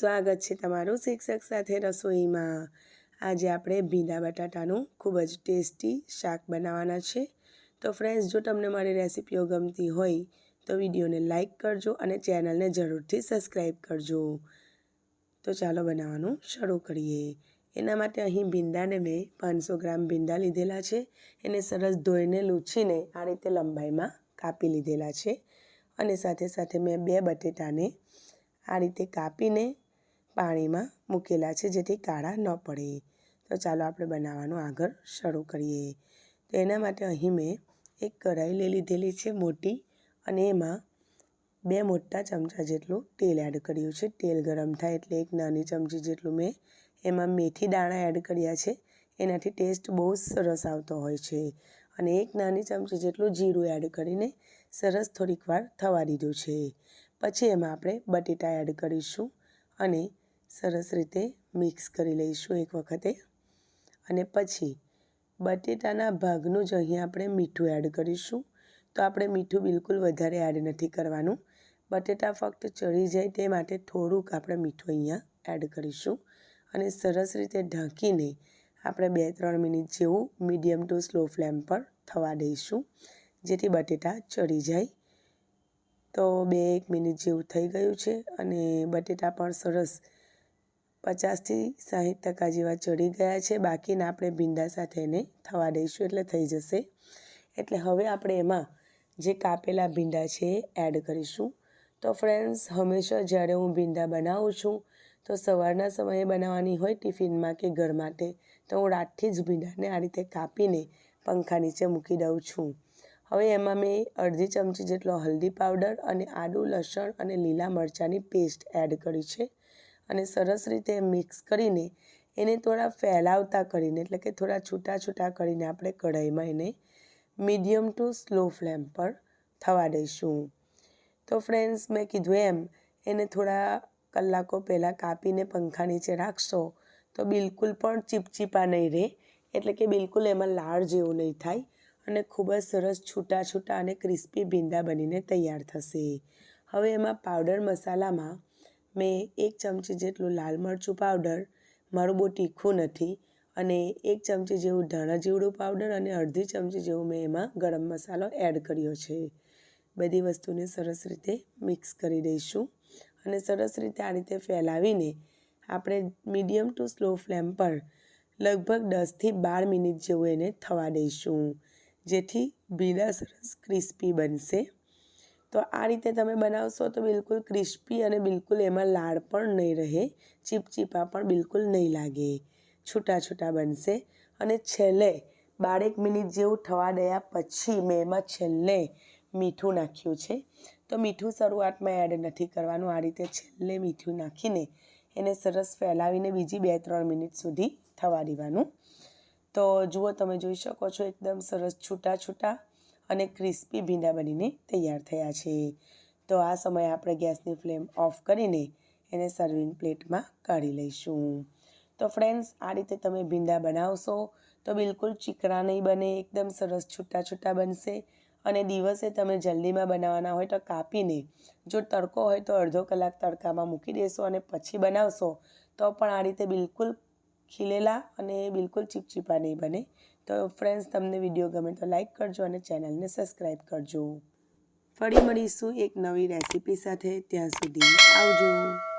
સ્વાગત છે તમારું શિક્ષક સાથે રસોઈમાં. આજે આપણે ભીંડા બટાટાનું ખૂબ જ ટેસ્ટી શાક બનાવવાના છે. તો ફ્રેન્ડ્સ જો તમને મારી રેસિપીઓ ગમતી હોય, તો વિડીયોને લાઇક કરજો અને ચેનલને જરૂરથી સબસ્ક્રાઈબ કરજો. તો ચાલો બનાવવાનું શરૂ કરીએ. એના માટે અહીં ભીંડાને મેં પાંચસો ગ્રામ ભીંડા લીધેલા છે. એને સરસ ધોઈને લૂછીને આ રીતે લંબાઈમાં કાપી લીધેલા છે. અને સાથે સાથે મેં બે બટેટાને આ રીતે કાપીને પાણીમાં મૂકેલા છે જેથી કાળા ન પડે. તો ચાલો આપણે બનાવવાનું આગળ શરૂ કરીએ. તો એના માટે અહીં મેં એક કઢાઈ લઈ લીધેલી છે મોટી અને એમાં બે મોટા ચમચા જેટલું તેલ એડ કર્યું છે. તેલ ગરમ થાય એટલે એક નાની ચમચી જેટલું મેં એમાં મેથી દાણા એડ કર્યા છે. એનાથી ટેસ્ટ બહુ સરસ આવતો હોય છે. અને એક નાની ચમચી જેટલું જીરું એડ કરીને સરસ થોડીક વાર થવા દીધું છે. પછી એમાં આપણે બટેટા એડ કરીશું અને સરસ રીતે મિક્સ કરી લઈશું એક વખતે. અને પછી બટેટાના ભાગનું જ અહીં આપણે મીઠું એડ કરીશું. તો આપણે મીઠું બિલકુલ વધારે એડ નથી કરવાનું. બટેટા ફક્ત ચડી જાય તે માટે થોડુંક આપણે મીઠું અહીંયા એડ કરીશું. અને સરસ રીતે ઢાંકીને આપણે બે ત્રણ મિનિટ જેવું મીડિયમ ટુ સ્લો ફ્લેમ પર થવા દઈશું, જેથી બટેટા ચડી જાય. તો બે એક મિનિટ જેવું થઈ ગયું છે અને બટેટા પણ સરસ પચાસથી સાહીઠ ટકા જેવા ચડી ગયા છે. બાકીના આપણે ભીંડા સાથે એને થવા દઈશું એટલે થઈ જશે. એટલે હવે આપણે એમાં જે કાપેલા ભીંડા છે એડ કરીશું. તો ફ્રેન્ડ્સ હંમેશા જ્યારે હું ભીંડા બનાવું છું, તો સવારના સમયે બનાવવાની હોય ટિફિનમાં કે ઘર માટે, તો હું રાતથી જ ભીંડાને આ રીતે કાપીને પંખા નીચે મૂકી દઉં છું. હવે એમાં મેં અડધી ચમચી જેટલો હલ્દી પાવડર અને આદું, લસણ અને લીલા મરચાંની પેસ્ટ એડ કરી છે. અને સરસ રીતે મિક્સ કરીને એને થોડા ફેલાવતા કરીને, એટલે કે થોડા છૂટા છૂટા કરીને આપણે કઢાઈમાં એને મીડિયમ ટુ સ્લો ફ્લેમ પર થવા દઈશું. તો ફ્રેન્ડ્સ, મેં કીધું એમ, એને થોડા કલાકો પહેલાં કાપીને પંખા નીચે રાખશો તો બિલકુલ પણ ચીપચીપા નહીં રહે, એટલે કે બિલકુલ એમાં લાળ જેવું નહીં થાય અને ખૂબ જ સરસ છૂટા છૂટા અને ક્રિસ્પી ભીંડા બનીને તૈયાર થશે. હવે એમાં પાવડર મસાલામાં મેં એક ચમચી જેટલું લાલ મરચું પાવડર મારું બહુ તીખું નથી, અને એક ચમચી જેવું ધાણા જીવડું પાવડર અને અડધી ચમચી જેવું મેં એમાં ગરમ મસાલો એડ કર્યો છે. બધી વસ્તુને સરસ રીતે મિક્સ કરી દઈશું અને સરસ રીતે આ રીતે ફેલાવીને આપણે મીડિયમ ટુ સ્લો ફ્લેમ પર લગભગ દસથી બાર મિનિટ જેવું એને થવા દઈશું, જેથી ભીડા સરસ ક્રિસ્પી બનશે. તો આ રીતે તમે બનાવશો તો બિલકુલ ક્રિસ્પી અને બિલકુલ એમાં લાળ પણ નહીં રહે, ચીપચીપા પણ બિલકુલ નહીં લાગે છૂટા છૂટા બનશે. અને છેલ્લે, બારેક મિનિટ જેવું થવા દયા પછી મેં એમાં છેલ્લે મીઠું નાખ્યું છે. તો મીઠું શરૂઆતમાં એડ નથી કરવાનું, આ રીતે છેલ્લે મીઠું નાખીને એને સરસ ફેલાવીને બીજી બે ત્રણ મિનિટ સુધી થવા દેવાનું. તો જુઓ, તમે જોઈ શકો છો, એકદમ સરસ છૂટા છૂટા અને ક્રિસ્પી ભીંડા બનીને તૈયાર થયા છે. તો આ સમયે આપણે ગેસની ફ્લેમ ઓફ કરીને એને સર્વિંગ પ્લેટમાં કાઢી લઈશું. તો ફ્રેન્ડ્સ, આ રીતે તમે ભીંડા બનાવશો તો બિલકુલ ચીકણા નહીં બને, એકદમ સરસ છૂટા છૂટા બનશે અને દિવસે તમે જલ્દીમાં બનાવવાના હોય તો કાપીને, જો તડકો હોય તો અડધો કલાક તડકામાં મૂકી દેશો અને પછી બનાવશો તો પણ આ રીતે બિલકુલ ખીલેલા અને બિલકુલ ચીપચીપા નહીં બને. તો ફ્રેન્ડ્સ તમને વીડિયો ગમે તો લાઇક કરજો અને ચેનલને સબસ્ક્રાઈબ કરજો. ફરી મળીશું એક નવી રેસીપી સાથે. ત્યાં સુધી આવજો.